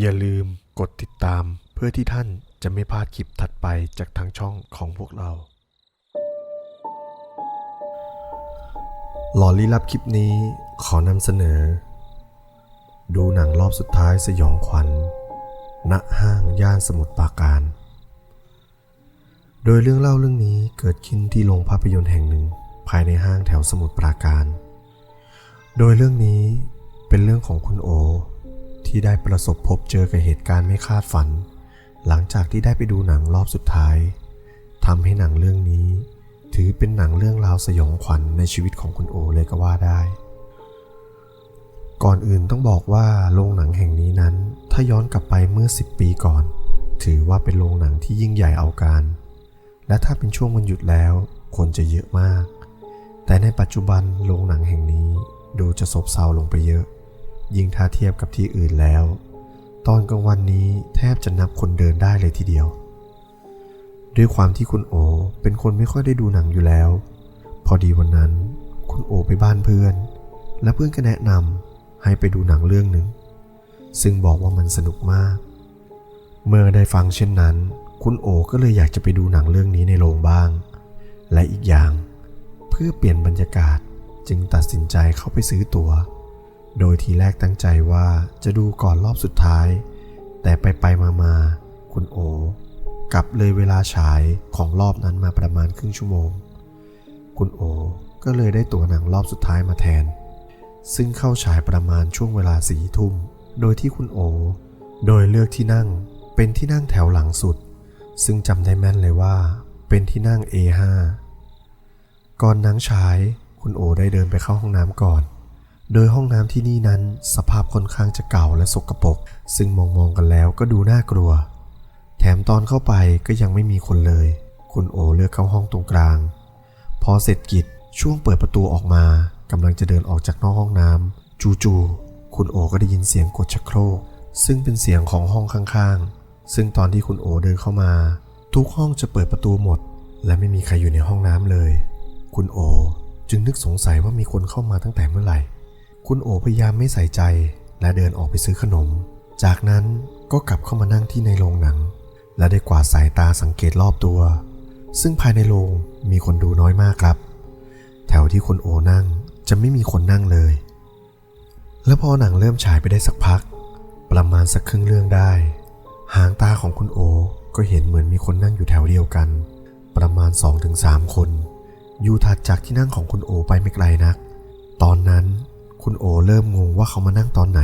อย่าลืมกดติดตามเพื่อที่ท่านจะไม่พลาดคลิปถัดไปจากทางช่องของพวกเรา หลอลี้ลับคลิปนี้ขอนำเสนอ ดูหนังรอบสุดท้ายสยองขวัญณห้างย่านสมุทรปราการ โดยเรื่องเล่าเรื่องนี้เกิดขึ้นที่โรงภาพยนตร์แห่งหนึ่งภายในห้างแถวสมุทรปราการ โดยเรื่องนี้เป็นเรื่องของคุณโอ ที่ได้ประสบพบเจอกับเหตุการณ์ไม่คาดฝัน หลังจากที่ได้ไปดูหนังรอบสุดท้ายทำให้หนังเรื่องนี้ ถือเป็นหนังเรื่องราวสยองขวัญในชีวิตของคุณโอเลยก็ว่าได้ ก่อนอื่นต้องบอกว่าโรงหนังแห่งนี้นั้น ถ้าย้อนกลับไปเมื่อ 10 ปีก่อน ถือว่าเป็นโรงหนังที่ยิ่งใหญ่เอาการ และถ้าเป็นช่วงวันหยุดแล้ว คนจะเยอะมาก แต่ในปัจจุบันโรงหนังแห่งนี้ดูจะซบเซาลงไปเยอะ ยิ่งถ้าเทียบกับที่อื่นแล้ว ตอนกลางวันนี้แทบจะนับคนเดินได้เลยทีเดียว ด้วยความที่คุณโอเป็นคนไม่ค่อยได้ดูหนังอยู่แล้ว พอดีวันนั้น คุณโอไปบ้านเพื่อน และเพื่อนก็แนะนำให้ไปดูหนังเรื่องหนึ่ง ซึ่งบอกว่ามันสนุกมาก เมื่อได้ฟังเช่นนั้น คุณโอก็เลยอยากจะไปดูหนังเรื่องนี้ในโรงบ้าง และอีกอย่าง เพื่อเปลี่ยนบรรยากาศจึงตัดสินใจเข้าไปซื้อตัว๋ว โดยทีแรกตั้งใจว่าจะดูก่อนรอบสุดท้าย แต่ไปไปมามาคุณโอกลับเลยเวลาฉายของรอบนั้นมาประมาณครึ่งชั่วโมง คุณโอก็เลยได้ตั๋วหนังรอบสุดท้ายมาแทน ซึ่งเข้าฉายประมาณช่วงเวลาสี่ทุ่ม โดยที่คุณโอ โดยเลือกที่นั่งเป็นที่นั่งแถวหลังสุด ซึ่งจำได้แม่นเลยว่า เป็นที่นั่ง A5 ก่อนนังฉาย คุณโอได้เดินไปเข้าห้องน้ำก่อน โดยห้องน้ำที่นี่นั้นสภาพค่อนข้างจะเก่าและสกปรก ซึ่งมองมองกันแล้วก็ดูน่ากลัว แถมตอนเข้าไปก็ยังไม่มีคนเลย คุณโอเลือกเข้าห้องตรงกลาง พอเสร็จกิจช่วงเปิดประตูออกมากำลังจะเดินออกจากนอกห้องน้ำจู่ๆคุณโอก็ได้ยินเสียงกดชักโครก ซึ่งเป็นเสียงของห้องข้างๆ ซึ่งตอนที่คุณโอเดินเข้ามา ทุกห้องจะเปิดประตูหมด และไม่มีใครอยู่ในห้องน้ำเลย คุณโอจึงนึกสงสัยว่ามีคนเข้ามาตั้งแต่เมื่อไหร่ คุณโอพยายามไม่ใส่ใจและเดินออกไปซื้อขนม จากนั้นก็กลับเข้ามานั่งที่ในโรงหนัง และได้กวาดสายตาสังเกตรอบตัว ซึ่งภายในโรงมีคนดูน้อยมากครับ แถวที่คุณโอนั่งจะไม่มีคนนั่งเลย และพอหนังเริ่มฉายไปได้สักพัก ประมาณสักครึ่งเรื่องได้ หางตาของคุณโอก็เห็นเหมือนมีคนนั่งอยู่แถวเดียวกัน ประมาณ 2-3 คน อยู่ถัดจากที่นั่งของคุณโอไปไม่ไกลนัก ตอนนั้น คุณโอเริ่มงงว่าเขามานั่งตอนไหน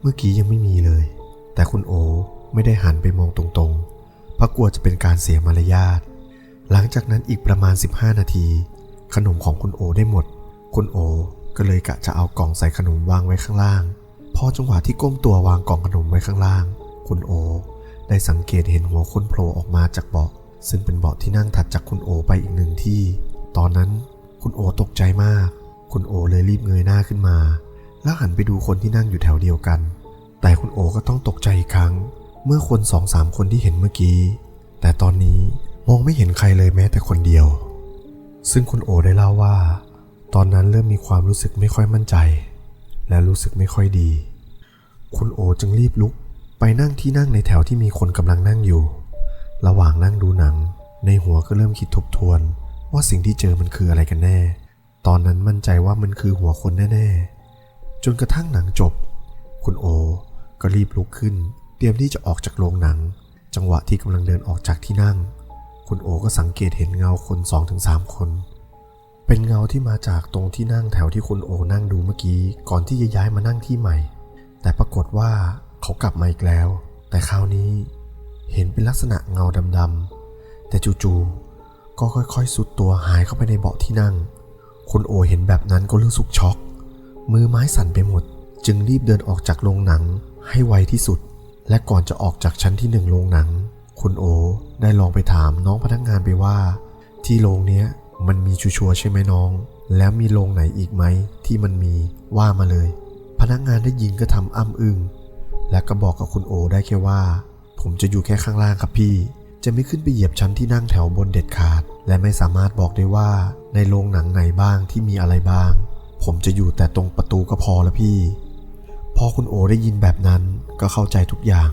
เมื่อกี้ยังไม่มีเลย แต่คุณโอไม่ได้หันไปมองตรงๆ เพราะกลัวจะเป็นการเสียมารยาท หลังจากนั้นอีกประมาณ 15 นาที ขนมของคุณโอได้หมด คุณโอก็เลยกะจะเอากล่องใส่ขนมวางไว้ข้างล่าง พอจังหวะที่ก้มตัววางกล่องขนมไว้ข้างล่าง คุณโอ ได้สังเกตเห็นหัวคนโผล่ออกมาจากเบาะ ซึ่งเป็นเบาะที่นั่งถัดจากคุณโอไปอีกหนึ่งที่ ตอนนั้นคุณโอตกใจมาก คุณโอเลยรีบเงยหน้าขึ้นมา แล้วหันไปดูคนที่นั่งอยู่แถวเดียวกัน แต่คุณโอก็ต้องตกใจอีกครั้ง เมื่อคนสองสามคนที่เห็นเมื่อกี้ แต่ตอนนี้มองไม่เห็นใครเลยแม้แต่คนเดียว ซึ่งคุณโอได้เล่าว่า ตอนนั้นเริ่มมีความรู้สึกไม่ค่อยมั่นใจ และรู้สึกไม่ค่อยดี คุณโอจึงรีบลุกไปนั่งที่นั่งในแถวที่มีคนกำลังนั่งอยู่ ระหว่างนั่งดูหนัง ในหัวก็เริ่มคิดทบทวนว่าสิ่งที่เจอมันคืออะไรกันแน่ ตอนนั้นมั่นใจว่ามันคือหัวคนแน่ๆ จนกระทั่งหนังจบ คุณโอ ก็รีบลุกขึ้น เตรียมที่จะออกจากโรงหนัง จังหวะที่กำลังเดินออกจากที่นั่ง คุณโอก็สังเกตเห็นเงาคนสองถึงสามคน เป็นเงาที่มาจากตรงที่นั่งแถวที่คุณโอนั่งดูเมื่อกี้ ก่อนที่จะย้ายมานั่งที่ใหม่ แต่ปรากฏว่าเขากลับมาอีกแล้ว แต่คราวนี้เห็นเป็นลักษณะเงาดำๆแต่จู่ๆก็ค่อยๆสุดตัวหายเข้าไปในเบาะที่นั่ง คุณโอเห็นแบบนั้นก็รู้สึกช็อก มือไม้สั่นไปหมด จึงรีบเดินออกจากโรงหนังให้ไวที่สุด และก่อนจะออกจากชั้นที่หนึ่งโรงหนัง คุณโอได้ลองไปถามน้องพนักงานไปว่า ที่โรงเนี้ยมันมีชัวร์ๆใช่ไหมน้อง แล้วมีโรงไหนอีกไหมที่มันมีว่ามาเลย พนักงานได้ยินก็ทำอ้ำอึง้งและก็บอกกับคุณโอได้แค่ว่า ผมจะอยู่แค่ข้างล่างครับพี่ จะไม่ขึ้นไปเหยียบชั้นที่นั่งแถวบนเด็ดขาด และไม่สามารถบอกได้ว่าในโรงหนังไหนบ้างที่มีอะไรบ้าง ผมจะอยู่แต่ตรงประตูก็พอละพี่ พอคุณโอได้ยินแบบนั้นก็เข้าใจทุกอย่าง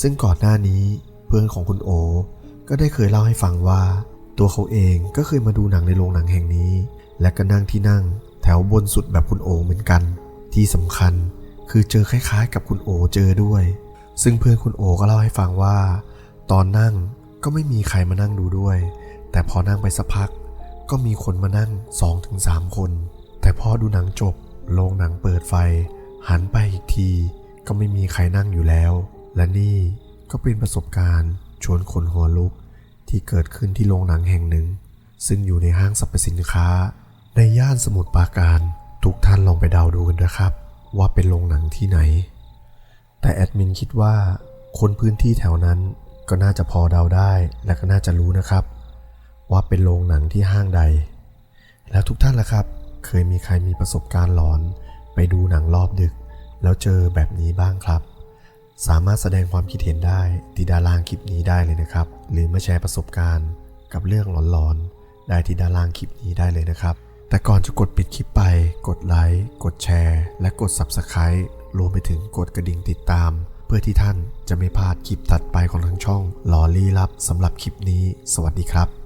ซึ่งก่อนหน้านี้เพื่อนของคุณโอ ก็ได้เคยเล่าให้ฟังว่า ตัวเขาเองก็เคยมาดูหนังในโรงหนังแห่งนี้ และก็นั่งที่นั่ง แถวบนสุดแบบคุณโอเหมือนกัน ที่สำคัญคือเจอคล้ายๆ กับคุณโอเจอด้วย ซึ่งเพื่อนคุณโอก็เล่าให้ฟังว่า ตอนนั่งก็ไม่มีใครมานั่งดูด้วย แต่พอนั่งไปสักพัก ก็มีคนมานั่ง2-3คน แต่พอดูหนังจบโรงหนังเปิดไฟ หันไปอีกที ก็ไม่มีใครนั่งอยู่แล้ว และนี่ก็เป็นประสบการณ์ ชวนคนหัวลุกที่เกิดขึ้นที่โรงหนังแห่งหนึ่ง ซึ่งอยู่ในห้างสรรพสินค้า ในย่านสมุทรปราการ ทุกท่านลองไปเดาดูกันนะครับ ว่าเป็นโรงหนังที่ไหน แต่แอดมินคิดว่า คนพื้นที่แถวนั้นก็น่าจะพอเดาได้และก็น่าจะรู้นะครับ ว่าเป็นโรงหนังที่ห้างใด แล้วทุกท่านล่ะครับ เคยมีใครมีประสบการณ์หลอน ไปดูหนังรอบดึก แล้วเจอแบบนี้บ้างครับ สามารถแสดงความคิดเห็นได้ที่ด้านล่างคลิปนี้ได้เลยนะครับ หรือมาแชร์ประสบการณ์กับเรื่องหลอนๆได้ที่ด้านล่างคลิปนี้ได้เลยนะครับแต่ก่อนจะกดปิดคลิปไป กดไลค์ กดแชร์ และกด Subscribe รวมไปถึงกดกระดิ่งติดตาม เพื่อที่ท่านจะไม่พลาดคลิปถัดไปของทางช่องหลอลี้ลับสำหรับคลิปนี้ สวัสดีครับ